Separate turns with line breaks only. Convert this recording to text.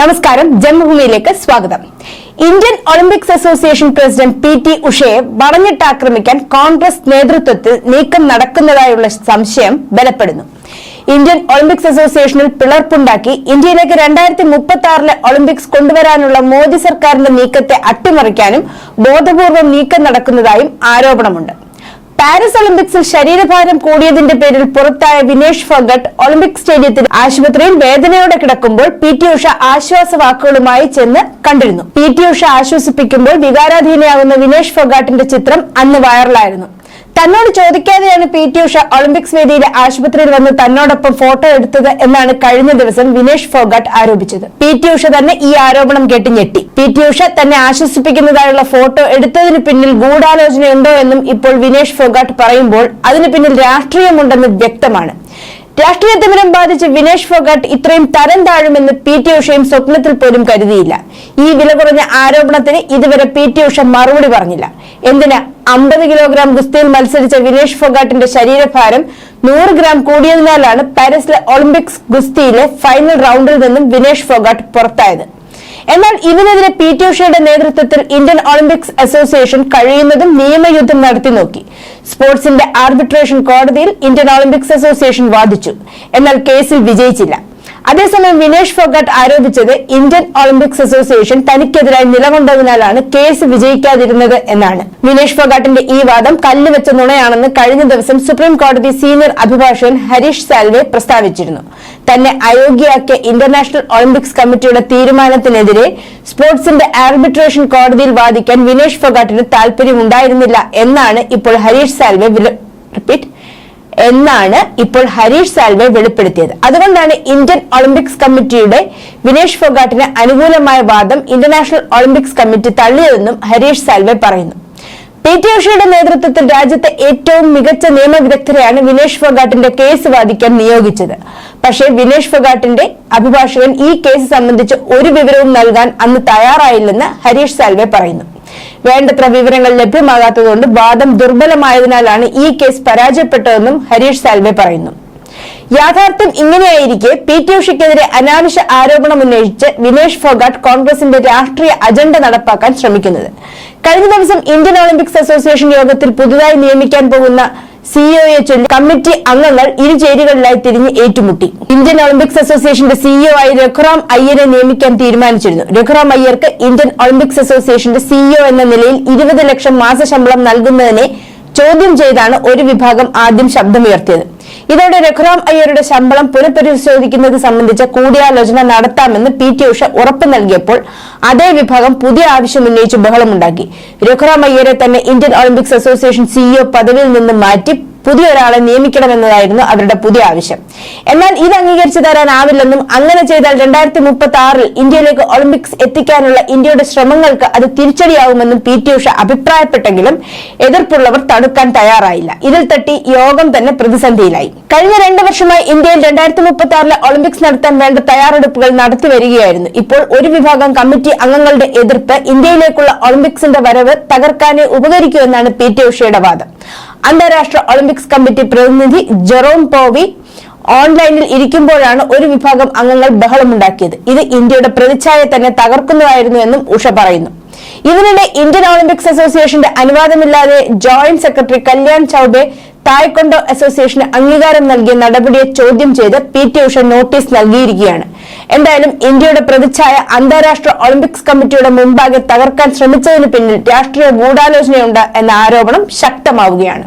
നമസ്കാരം ജന്മഭൂമിയിലേക്ക് സ്വാഗതം. Indian Olympics association president P T ഉഷയെ വളഞ്ഞിട്ടാക്രമിക്കാൻ കോൺഗ്രസ് നേതൃത്വത്തിൽ നീക്കം നടക്കുന്നതായുള്ള സംശയം ബലപ്പെടുന്നു. ഇന്ത്യൻ ഒളിമ്പിക്സ് അസോസിയേഷനിൽ പിളർപ്പുണ്ടാക്കി ഇന്ത്യയിലേക്ക് രണ്ടായിരത്തി മുപ്പത്തി ആറിലെ ഒളിമ്പിക്സ് കൊണ്ടുവരാനുള്ള മോദി സർക്കാരിന്റെ നീക്കത്തെ അട്ടിമറിക്കാനും ബോധപൂർവം നീക്കം നടക്കുന്നതായും ആരോപണമുണ്ട്. പാരീസ് ഒളിമ്പിക്സിൽ ശരീരഭാരം കൂടിയതിന്റെ പേരിൽ പുറത്തായ വിനേഷ് ഫഗട്ട് ഒളിമ്പിക് സ്റ്റേഡിയത്തിൽ ആശുപത്രിയിൽ വേദനയോടെ കിടക്കുമ്പോൾ പി ടി ഉഷ ആശ്വാസ വാക്കുകളുമായി ചെന്ന് കണ്ടിരുന്നു. പി ടി ഉഷ ആശ്വസിപ്പിക്കുമ്പോൾ വികാരാധീനയാകുന്ന വിനേഷ് ഫൊഗാട്ടിന്റെ ചിത്രം അന്ന് വൈറലായിരുന്നു. തന്നോട് ചോദിക്കാതെയാണ് പി ടി ഉഷ ഒളിമ്പിക്സ് വേദിയിലെ ആശുപത്രിയിൽ വന്ന് തന്നോടൊപ്പം ഫോട്ടോ എടുത്തത് എന്നാണ് കഴിഞ്ഞ ദിവസം വിനേഷ് ഫോഗട്ട് ആരോപിച്ചത്. പി ടി ഉഷ തന്നെ ഈ ആരോപണം കേട്ട് ഞെട്ടി. പി ടി ഉഷ തന്നെ ആശ്വസിപ്പിക്കുന്നതായുള്ള ഫോട്ടോ എടുത്തതിന് പിന്നിൽ ഗൂഢാലോചനയുണ്ടോ എന്നും ഇപ്പോൾ വിനേഷ് ഫോഗട്ട് പറയുമ്പോൾ അതിന് പിന്നിൽ രാഷ്ട്രീയമുണ്ടെന്ന് വ്യക്തമാണ്. രാഷ്ട്രീയ തിമിരം ബാധിച്ച് വിനേഷ് ഫൊഗട്ട് ഇത്രയും തരം താഴുമെന്ന് പി ടി ഉഷയും സ്വപ്നത്തിൽ പോലും കരുതിയില്ല. ഈ വില കുറഞ്ഞ ആരോപണത്തിന് ഇതുവരെ പി ടി ഉഷ മറുപടി പറഞ്ഞില്ല. എന്തിന് അമ്പത് കിലോഗ്രാം ഗുസ്തിയിൽ മത്സരിച്ച വിനേഷ് ഫോഗാട്ടിന്റെ ശരീരഭാരം നൂറ് ഗ്രാം കൂടിയതിനാലാണ് പാരീസിലെ ഒളിമ്പിക്സ് ഗുസ്തിയിലെ ഫൈനൽ റൗണ്ടിൽ നിന്നും വിനേഷ് ഫോഗാട്ട് പുറത്തായത്. എന്നാൽ ഇതിനെതിരെ പി ടി ഉഷയുടെ നേതൃത്വത്തിൽ ഇന്ത്യൻ ഒളിമ്പിക്സ് അസോസിയേഷൻ കഴിയുന്നതും നിയമയുദ്ധം നടത്തി നോക്കി. സ്പോർട്സിന്റെ ആർബിട്രേഷൻ കോടതിയിൽ ഇന്ത്യൻ ഒളിമ്പിക്സ് അസോസിയേഷൻ വാദിച്ചു. എന്നാൽ കേസിൽ വിജയിച്ചില്ല. അതേസമയം വിനേഷ് ഫോഗട്ട് ആരോപിച്ചത് ഇന്ത്യൻ ഒളിമ്പിക്സ് അസോസിയേഷൻ തനിക്കെതിരായി നിലകൊണ്ടതിനാലാണ് കേസ് വിജയിക്കാതിരുന്നത് എന്നാണ്. വിനേഷ് ഫൊഗാട്ടിന്റെ ഈ വാദം കല്ലുവെച്ച നുണയാണെന്ന് കഴിഞ്ഞ ദിവസം സുപ്രീം കോടതി സീനിയർ അഭിഭാഷകൻ ഹരീഷ് സാൽവെ പ്രസ്താവിച്ചിരുന്നു. തന്നെ അയോഗ്യയാക്കിയ ഇന്റർനാഷണൽ ഒളിമ്പിക്സ് കമ്മിറ്റിയുടെ തീരുമാനത്തിനെതിരെ സ്പോർട്സിന്റെ ആർബിട്രേഷൻ കോടതിയിൽ വാദിക്കാൻ വിനേഷ് ഫൊഗാട്ടിന് താൽപര്യമുണ്ടായിരുന്നില്ല എന്നാണ് ഇപ്പോൾ ഹരീഷ് സാൽവെ റിപ്പീറ്റ് എന്നാണ് ഇപ്പോൾ ഹരീഷ് സാൽവെ വെളിപ്പെടുത്തിയത്. അതുകൊണ്ടാണ് ഇന്ത്യൻ ഒളിമ്പിക്സ് കമ്മിറ്റിയുടെ വിനേഷ് ഫോഗാട്ടിന് അനുകൂലമായ വാദം ഇന്റർനാഷണൽ ഒളിമ്പിക്സ് കമ്മിറ്റി തള്ളിയതെന്നും ഹരീഷ് സാൽവെ പറയുന്നു. പി ടി ഉഷയുടെ നേതൃത്വത്തിൽ രാജ്യത്തെ ഏറ്റവും മികച്ച നിയമവിദഗ്ധരെയാണ് വിനേഷ് ഫോഗാട്ടിന്റെ കേസ് വാദിക്കാൻ നിയോഗിച്ചത്. പക്ഷേ വിനേഷ് ഫോഗാട്ടിന്റെ അഭിഭാഷകൻ ഈ കേസ് സംബന്ധിച്ച് ഒരു വിവരവും നൽകാൻ അന്ന് തയ്യാറായില്ലെന്ന് ഹരീഷ് സാൽവെ പറയുന്നു. വേണ്ടത്ര വിവരങ്ങൾ ലഭ്യമാകാത്തതുകൊണ്ട് വാദം ദുർബലമായതിനാലാണ് ഈ കേസ് പരാജയപ്പെട്ടതെന്നും ഹരീഷ് സാൽവെ പറയുന്നു. യാഥാർത്ഥ്യം ഇങ്ങനെയായിരിക്കെ പി ടി ഉഷയ്ക്കെതിരെ അനാവശ്യ ആരോപണം ഉന്നയിച്ച് വിനേഷ് ഫോഗാട്ട് കോൺഗ്രസിന്റെ രാഷ്ട്രീയ അജണ്ട നടപ്പാക്കാൻ ശ്രമിക്കുന്നത്. കഴിഞ്ഞ ദിവസം ഇന്ത്യൻ ഒളിമ്പിക്സ് അസോസിയേഷൻ യോഗത്തിൽ പുതുതായി നിയമിക്കാൻ പോകുന്ന സിഇഒയെ ചൊല്ലി കമ്മിറ്റി അംഗങ്ങൾ ഇരു ചേരികളിലായി തിരിഞ്ഞ് ഏറ്റുമുട്ടി. ഇന്ത്യൻ ഒളിമ്പിക്സ് അസോസിയേഷന്റെ സിഇഒ ആയി രഘുറാം അയ്യരെ നിയമിക്കാൻ തീരുമാനിച്ചിരുന്നു. രഘുറാം അയ്യർക്ക് ഇന്ത്യൻ ഒളിമ്പിക്സ് അസോസിയേഷന്റെ സിഇഒ എന്ന നിലയിൽ ഇരുപത് ലക്ഷം മാസശമ്പളം നൽകുന്നതിനെ ചോദ്യം ചെയ്താണ് ഒരു വിഭാഗം ആദ്യം ശബ്ദമുയർത്തിയത്. ഇതോടെ രഘുറാം അയ്യരുടെ ശമ്പളം പുനഃപരിശോധിക്കുന്നത് സംബന്ധിച്ച കൂടിയാലോചന നടത്താമെന്ന് പി ടി ഉഷ ഉറപ്പ് നൽകിയപ്പോൾ അതേ വിഭാഗം പുതിയ ആവശ്യം ഉന്നയിച്ച് ബഹളമുണ്ടാക്കി. രഘുറാം അയ്യരെ തന്നെ ഇന്ത്യൻ ഒളിമ്പിക്സ് അസോസിയേഷൻ സിഇഒ പദവിയിൽ നിന്ന് മാറ്റി പുതിയ ഒരാളെ നിയമിക്കണമെന്നതായിരുന്നു അവരുടെ പുതിയ ആവശ്യം. എന്നാൽ ഇത് അംഗീകരിച്ചു തരാനാവില്ലെന്നും അങ്ങനെ ചെയ്താൽ രണ്ടായിരത്തി മുപ്പത്തി ആറിൽ ഇന്ത്യയിലേക്ക് ഒളിമ്പിക്സ് എത്തിക്കാനുള്ള ഇന്ത്യയുടെ ശ്രമങ്ങൾക്ക് അത് തിരിച്ചടിയാവുമെന്നും പി ടി ഉഷ അഭിപ്രായപ്പെട്ടെങ്കിലും എതിർപ്പുള്ളവർ തടുക്കാൻ തയ്യാറായില്ല. ഇതിൽ തട്ടി യോഗം തന്നെ പ്രതിസന്ധിയിലായി. കഴിഞ്ഞ രണ്ട് വർഷമായി ഇന്ത്യയിൽ രണ്ടായിരത്തി മുപ്പത്തി ആറിലെ ഒളിമ്പിക്സ് നടത്താൻ വേണ്ട തയ്യാറെടുപ്പുകൾ നടത്തി വരികയായിരുന്നു. ഇപ്പോൾ ഒരു വിഭാഗം കമ്മിറ്റി അംഗങ്ങളുടെ എതിർപ്പ് ഇന്ത്യയിലേക്കുള്ള ഒളിമ്പിക്സിന്റെ വരവ് തകർക്കാനേ ഉപകരിക്കൂ എന്നാണ് പി ടി ഉഷയുടെ വാദം. അന്താരാഷ്ട്ര ഒളിമ്പിക്സ് കമ്മിറ്റി പ്രതിനിധി ജെറോം പോവി ഓൺലൈനിൽ ഇരിക്കുമ്പോഴാണ് ഒരു വിഭാഗം അംഗങ്ങൾ ബഹളമുണ്ടാക്കിയത്. ഇത് ഇന്ത്യയുടെ പ്രതിച്ഛായ തന്നെ തകർക്കുന്നതായിരുന്നു എന്നും ഉഷ പറയുന്നു. ഇതിനിടെ ഇന്ത്യൻ ഒളിമ്പിക്സ് അസോസിയേഷന്റെ അനുവാദമില്ലാതെ joint secretary Kalyan Chaubey taekwondo അസോസിയേഷന് അംഗീകാരം നൽകിയ നടപടിയെ ചോദ്യം ചെയ്ത് പി ടി ഉഷ നോട്ടീസ് നൽകിയിരിക്കുകയാണ്. എന്തായാലും ഇന്ത്യയുടെ പ്രതിച്ഛായ അന്താരാഷ്ട്ര ഒളിമ്പിക്സ് കമ്മിറ്റിയുടെ മുമ്പാകെ തകർക്കാൻ ശ്രമിച്ചതിന് പിന്നിൽ രാഷ്ട്രീയ ഗൂഢാലോചനയുണ്ട് എന്ന ആരോപണം ശക്തമാവുകയാണ്.